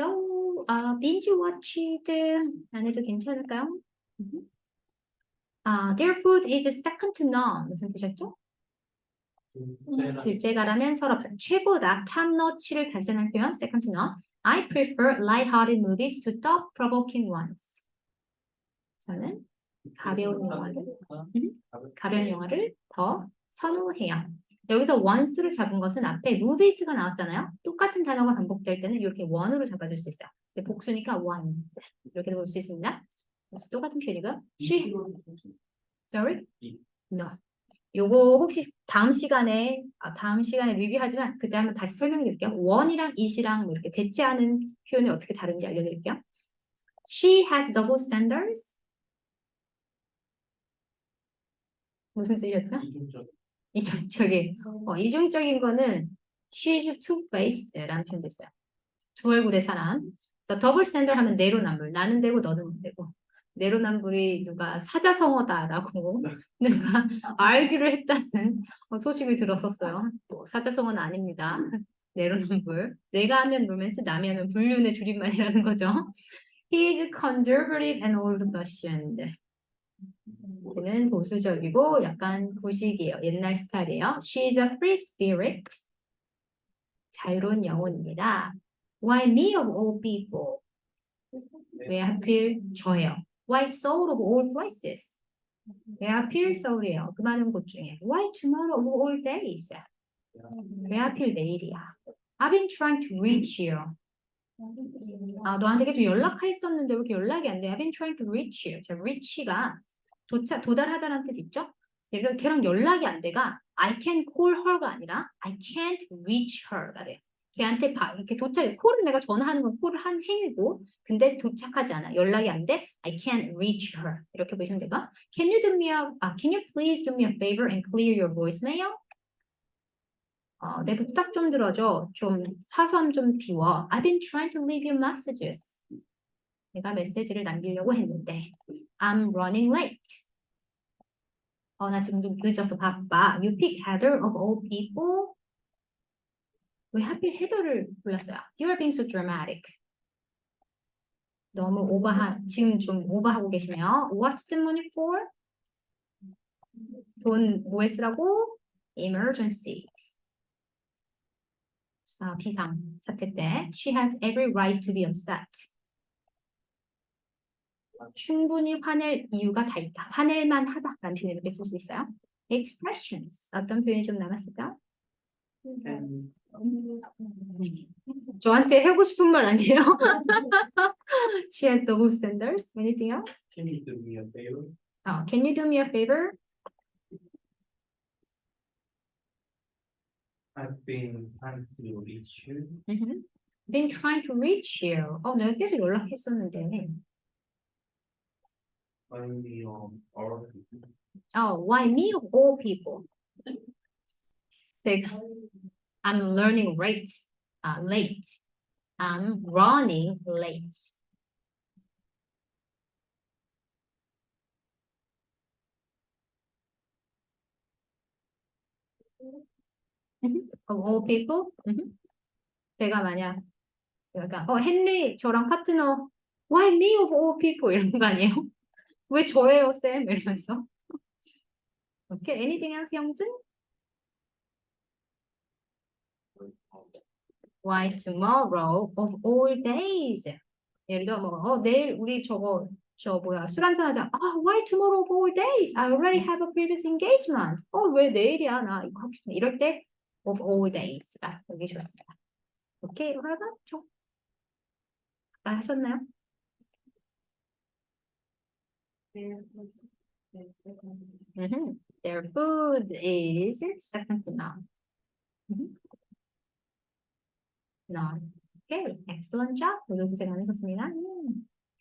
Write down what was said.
So, uh, binge watched 안 해도 괜찮을까요? 음. 아, their food is second to none. 무슨 뜻이었죠? 둘째가라면 서럽다. 최고다. 탑너치를 다시하는 표현 second to none. I prefer light-hearted movies to thought-provoking ones. 저는 가벼운 영화를 가벼운 영화를 더 선호해요. 여기서 once를 잡은 것은 앞에 movies가 나왔잖아요. 똑같은 단어가 반복될 때는 이렇게 one으로 잡아줄 수 있어요. 복수니까 once 이렇게 볼 수 있습니다. 그래서 똑같은 표현이고요. she, sorry, no. 요거 혹시 다음 시간에 아, 다음 시간에 리뷰하지만 그때 한번 다시 설명해 드릴게요. one이랑 it이랑 뭐 이렇게 대체하는 표현을 어떻게 다른지 알려드릴게요. She has double standards. 무슨 뜻이었죠? 이중적인 어, 이중적인 거는 she's two-faced라는 표현도 있어요. 두 얼굴의 사람. 그래서 더블 스탠더 하면 내로남불. 나는 되고 너는 못 되고. 내로남불이 누가 사자성어다라고 누가 알기를 했다는 어, 소식을 들었었어요. 뭐, 사자성어는 아닙니다. 내로남불. 내가 하면 로맨스, 남이 하면 불륜의 줄임말이라는 거죠. He is conservative and old-fashioned. 그는 보수적이고 약간 구식이에요. 옛날 스타일이에요. She's a free spirit. 자유로운 영혼입니다. Why me of all people? 왜 하필 저예요? Why soul of all places? 왜 하필 서울이에요? 그 많은 곳 중에. Why tomorrow of all days? 왜 하필 내일이야? I've been trying to reach you. 아, 너한테 계속 연락했었는데 왜 이렇게 연락이 안 돼? I've been trying to reach you. 자, reach가 도착, 도달하다라는 뜻 있죠? 예를 걔랑 연락이 안 돼가 I can call her가 아니라 I can't reach her가 돼요. 걔한테 바, 이렇게 도착, 콜은 내가 전화하는 건 콜을 한 행위고, 근데 도착하지 않아. 연락이 안 돼. I can't reach her. 이렇게 보시면 되고, Can you do me a, 아, Can you please do me a favor and clear your voicemail? 어, 내 부탁 좀 들어줘. 좀 사선 좀 비워. I've been trying to leave you messages. 내가 메시지를 남기려고 했는데, I'm running late. 어, 나 지금 좀 늦어서 바빠. You pick Heather of all people. 왜 하필 헤더를 불렀어요? You're being so dramatic. 너무 오버하, 지금 좀 오버하고 계시네요. What's the money for? 돈 뭐에 쓰라고? Emergencies. 자, 비상 사태 때 She has every right to be upset. 충분히 화낼 이유가 다 있다. 화낼만 하다라는 표현을 이렇게 쓸 수 있어요. Expressions. 어떤 표현이 좀 남았을까? 저한테 하고 싶은 말 아니에요? She has double standards. Anything else? Can you do me a favor? 어, can you do me a favor? I've been trying to reach you. Mhm. Been trying to reach you. 어, 내가 계속 연락했었는데. Only on or 어, why me of all people? 제가 I'm learning late. 아, late. I'm running late. Mhm. Of all people? Mhm. 제가 만약 그러니까 어 헨리 저랑 파트너 Why me of all people 이런 거 아니에요? 왜 저예요, 쌤? 이러면서. 오케이, anything else, 영준? Why tomorrow of all days? 예를 들어 뭐, 어, 내일 우리 저거 저 뭐야 술 한잔 하자. 아, why tomorrow of all days? I already have a previous engagement. 어, 왜 내일이야? 나 이거 하고 싶은데. 이럴 때 of all days가 여기 좋습니다. 오케이, 알았죠? 아까 하셨나요? Mhm. Their food is second to none. Mhm. None. Okay, excellent job. 모두 고생 많으셨습니다. 음.